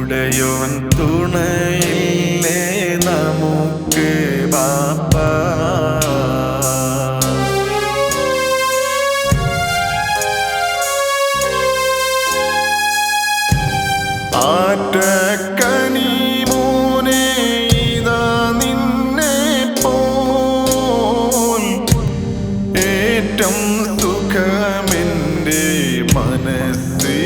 ഉടയോൻ തുണയില്ലേ നമുക്ക് ബാപ്പ. ആറ്റക്കനി മോനെ ഇതാ നിന്നെ പോൽ. ഏറ്റം സുഖമെന്റെ മനസ്സിനിപ്പോൾ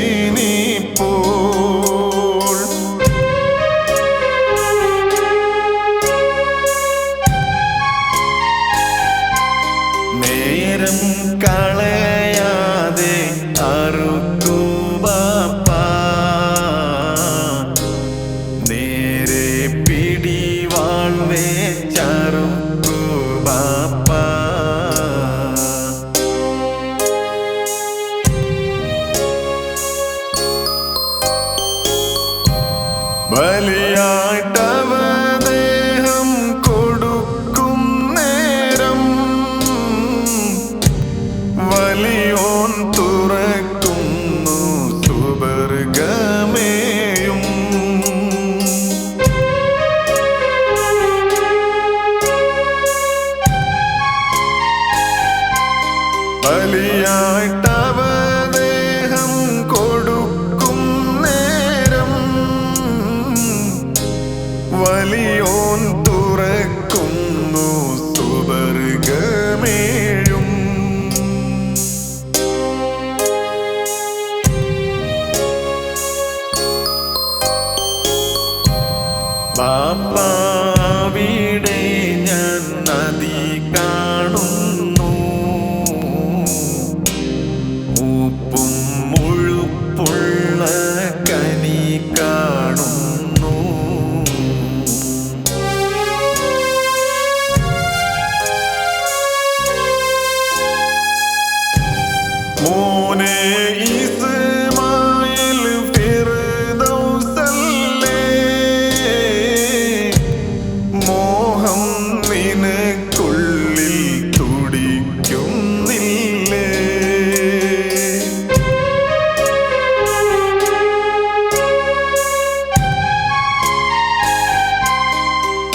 വലിയോൻ തുറക്കുന്നു സുവർഗമേഴും. ബാപ്പാവിടെ മോനെ ഇസ്മായിൽ ഫിർദൗസല്ലേ? മോഹം നിനക്കുള്ളിൽ തുടിക്കുന്നില്ലേ?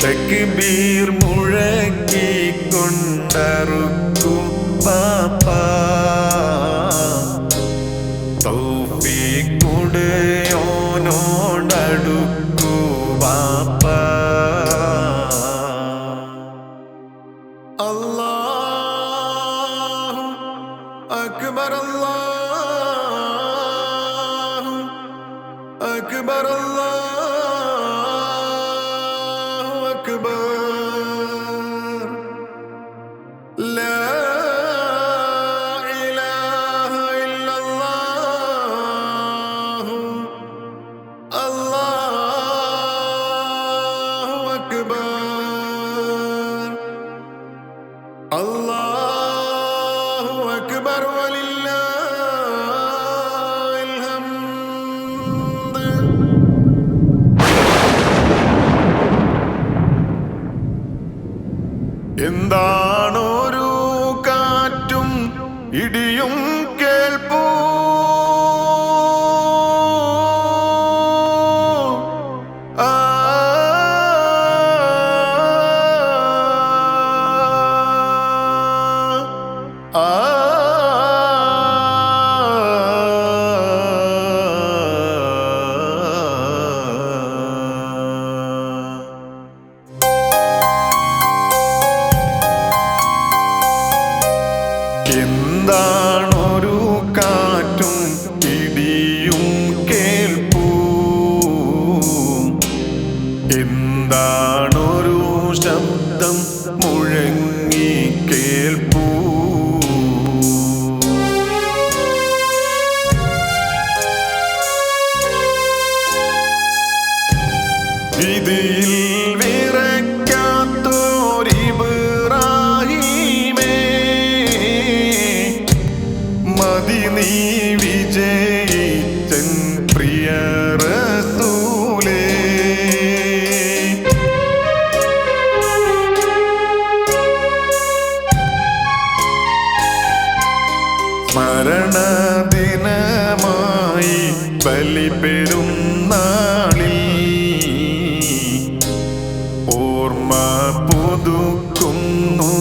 തക്ബീർ മുഴക്കി കൊണ്ടറുക്കും പാപ്പ. اکبر لا اللہ اللہ اللہ എന്താണൊരു കാറ്റും ഇടിയും കേൾപ്പൂ. എന്താണൊരു ശബ്ദം മുഴങ്ങി കേൾപ്പൂ. പുതുക്കുന്നു